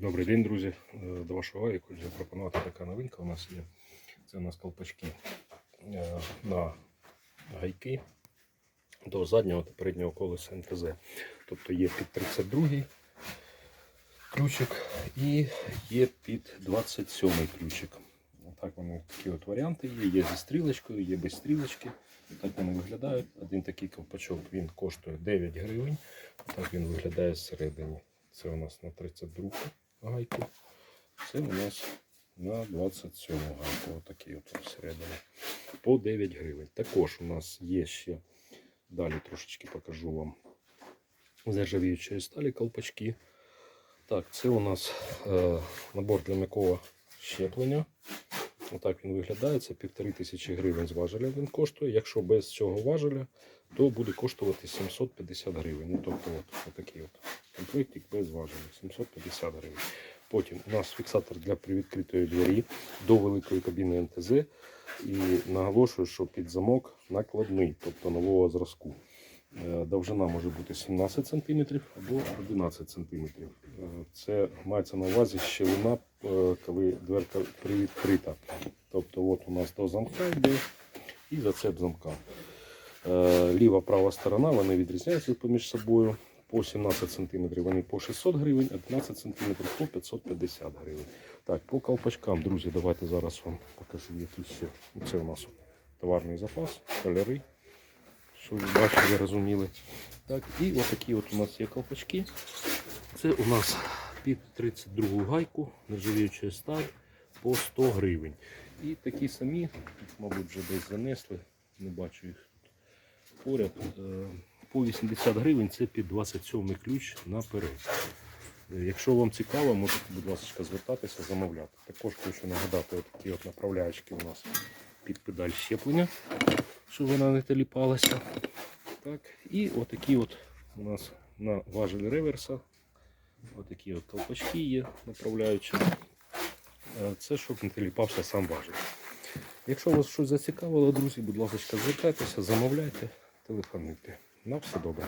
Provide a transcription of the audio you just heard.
Добрий день, друзі. Е, До вашого уваги хочу запропонувати така новинка. У нас є. Це у нас колпачки е, на гайки до заднього та переднього колеса НТЗ. Тобто є під 32 ключик і є під 27 ключик. Так вони такі от варіанти є. Є зі стрілочкою, є без стрілочки. Так вони виглядають. Один такий ковпачок він коштує 9 гривень. Так він виглядає зсередині. Це у нас на 32 гайку. Це у нас на 27 гайку. Отакий от всередині. По 9 гривень. Також у нас є ще, далі трошечки покажу вам з нержавіючої сталі колпачки. Так, це у нас е, набор для м'якого щеплення. Отак він виглядає. Це півтори тисячі гривень з важеля він коштує. Якщо без цього важеля, то буде коштувати 750 гривень. Ну, тобто, от, отакий от комплектик без важеля 750 гривень. Потім у нас фіксатор для привідкритої двері до великої кабіни НТЗ. І наголошую, що під замок накладний, тобто нового зразку. Е, Довжина може бути 17 см або 11 см. Це мається на увазі щелина, е, коли дверка привідкрита. Тобто от у нас до замка йде і зацеп замка. Е, Ліва права сторона вони відрізняються поміж собою. По 17 см вони по 600 гривень, а 15 см по 550 гривень. Так, по колпачкам, друзі, давайте зараз вам покажу, які ще. Це у нас товарний запас, кольори що ви бачили, розуміли. Так, і отакі от у нас є колпачки. Це у нас під 32 гайку нержавіюча сталь по 100 гривень. І такі самі, мабуть, вже десь занесли, не бачу їх тут поряд. По 80 гривень це під 27 ключ наперед. Е, Якщо вам цікаво, можете, будь ласка, звертатися, замовляти. Також хочу нагадати, от такі от направляючки у нас під педаль щеплення, щоб вона не теліпалася. Так, і отакі от у нас на важелі реверса. Отакі от колпачки є направляючі. Е, Це щоб не теліпався сам важіль. Якщо вас щось зацікавило, друзі, будь ласка, звертайтеся, замовляйте, телефонуйте. На все добре.